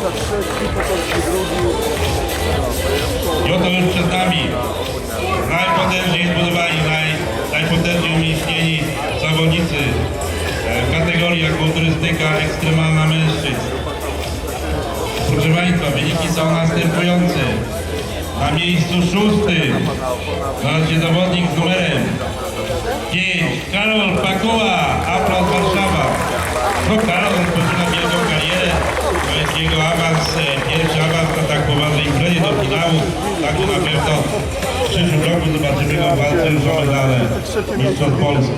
Polska trzeci, Potocki drugi. I oto już przed nami najpotężniej zbudowani, naj, najpotężniej umiejscowieni zawodnicy e, w kategoriach kulturystyka ekstremalna mężczyzn. Proszę Państwa, wyniki są następujące. Na miejscu szóstym znalazł się zawodnik z numerem 5, Karol Pakuła, Aplauz Warszawa. No Karol rozpoczyna wielką karierę, to jest jego awans, e, pierwszy awans na tak poważnej imprezie do finału, także na pewno w przyszłym roku zobaczymy go w walce już o medale Mistrzostw Polski.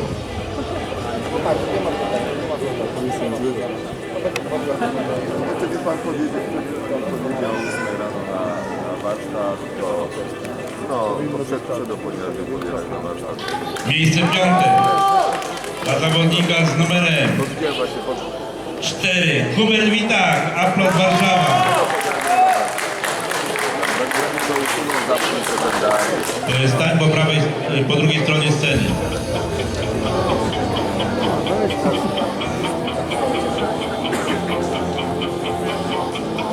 Miejsce piąte dla zawodnika z numerem. 4, Hubert Witak, Aplauz Warszawa. Stań po prawej, po drugiej stronie sceny.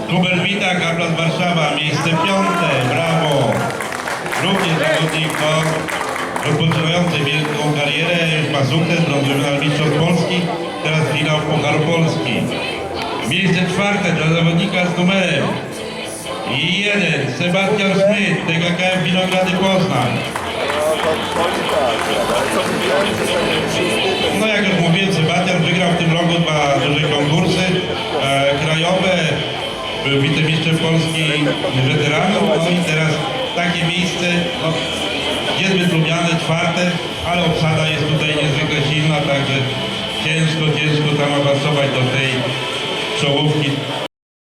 Hubert Witak, Aplas Warszawa, miejsce piąte, brawo. Również zawodnik no, rozpoczynający wielką karierę, już ma sukces, brązowy medal Mistrzostw Polski, Miejsce czwarte dla zawodnika z numerem i jeden, Sebastian Schmidt, TKKM Winogrady Poznań. No jak już mówiłem, Sebastian wygrał w tym roku dwa duże konkursy e, krajowe, był wicemistrzem Polski weteranów, no i teraz takie miejsce, no, niezbyt lubiane, czwarte, ale obsada jest tutaj niezwykle silna, także ciężko, ciężko tam Соловкін